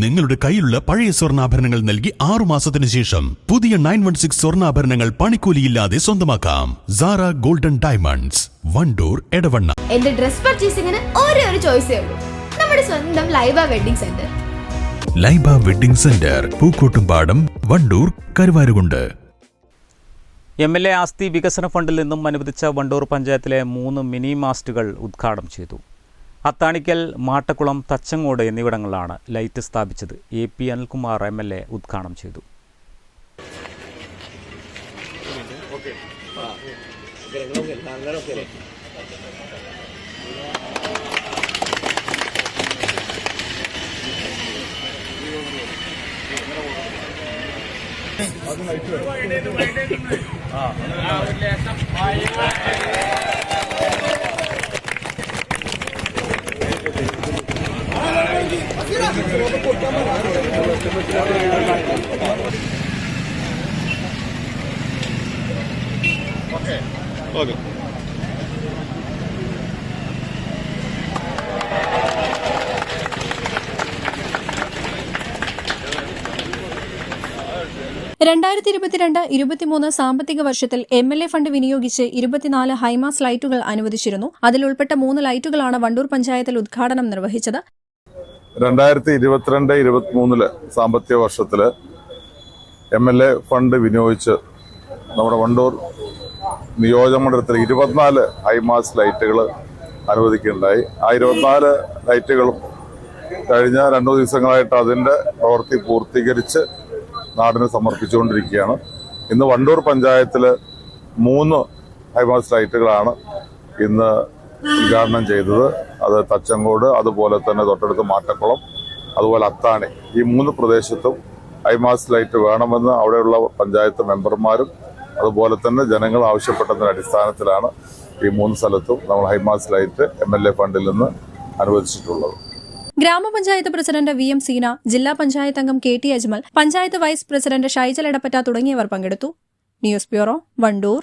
നിങ്ങളുടെ കയ്യിലുള്ള പഴയ സ്വർണാഭരണങ്ങൾ നൽകി ആറു മാസത്തിന് ശേഷം പുതിയ നയൻ വൺ സിക്സ് സ്വർണാഭരണങ്ങൾ പണിക്കൂലിയില്ലാതെ സ്വന്തമാക്കാം. Sara golden diamonds Wandoor Edavanna. എന്റെ ഡ്രസ് പർച്ചേസിംഗിന് ഒരേ ഒരു ചോയ്സേ ഉള്ളൂ. നമ്മുടെ സ്വന്തം Laiba wedding centre Laiba wedding centre Pookkottumpadam Wandoor Karuvarakundu. M L A ആസ്തി വികസന ഫണ്ടിൽ നിന്നും അനുവദിച്ച വണ്ടൂർ പഞ്ചായത്തിലെ മൂന്ന് മിനി മാസ്റ്റുകൾ ഉദ്ഘാടനം ചെയ്തു. അത്താണിക്കൽ മാട്ടക്കുളം തച്ചങ്ങോട് എന്നിവിടങ്ങളിലാണ് ലൈറ്റ് സ്ഥാപിച്ചത്. A P Anilkumar M L A ഉദ്ഘാടനം ചെയ്തു. രണ്ടായിരത്തി ഇരുപത്തിരണ്ട് ഇരുപത്തിമൂന്ന് സാമ്പത്തിക വർഷത്തിൽ എം എൽ എ ഫണ്ട് വിനിയോഗിച്ച് ഇരുപത്തിനാല് ഹൈമാസ് ലൈറ്റുകൾ അനുവദിച്ചിരുന്നു. അതിലുൾപ്പെട്ട മൂന്ന് ലൈറ്റുകളാണ് വണ്ടൂർ പഞ്ചായത്തിൽ ഉദ്ഘാടനം നിർവഹിച്ചത്. രണ്ടായിരത്തി ഇരുപത്തിരണ്ട് ഇരുപത്തിമൂന്നിൽ സാമ്പത്തിക വർഷത്തിൽ എം എൽ എ ഫണ്ട് വിനിയോഗിച്ച് നമ്മുടെ വണ്ടൂർ നിയോജകമണ്ഡലത്തിൽ ഇരുപത്തിനാല് ഹൈമാസ് ലൈറ്റുകൾ അനുവദിക്കുകയുണ്ടായി. ആ ഇരുപത്തിനാല് ലൈറ്റുകളും കഴിഞ്ഞ രണ്ടു ദിവസങ്ങളായിട്ട് അതിന്റെ പ്രവൃത്തി പൂർത്തീകരിച്ച് നാടിന് സമർപ്പിച്ചുകൊണ്ടിരിക്കുകയാണ്. ഇന്ന് വണ്ടൂർ പഞ്ചായത്തിൽ മൂന്ന് ഹൈമാസ് ലൈറ്റുകളാണ് ഇന്ന് ഉദ്ഘാടനം ചെയ്തത്. അത് തച്ചങ്കോട് അതുപോലെ തന്നെ തൊട്ടടുത്ത് മാട്ടക്കുളം അതുപോലെ അത്താണി. ഈ മൂന്ന് പ്രദേശത്തും ഹൈമാസ് ലൈറ്റ് വേണമെന്ന് അവിടെയുള്ള പഞ്ചായത്ത് മെമ്പർമാരും അതുപോലെ തന്നെ ജനങ്ങൾ ആവശ്യപ്പെട്ടതിന്റെ അടിസ്ഥാനത്തിലാണ് ഈ മൂന്ന് സ്ഥലത്തും നമ്മൾ high mast light M L A ഫണ്ടിൽ നിന്ന് അനുവദിച്ചിട്ടുള്ളത്. ഗ്രാമപഞ്ചായത്ത് പ്രസിഡന്റ് വി എം സീന ജില്ലാ പഞ്ചായത്ത് അംഗം K T Ajmal panchayat vice president Shaijal Edappatta തുടങ്ങിയവർ പങ്കെടുത്തു. News bureau Wandoor.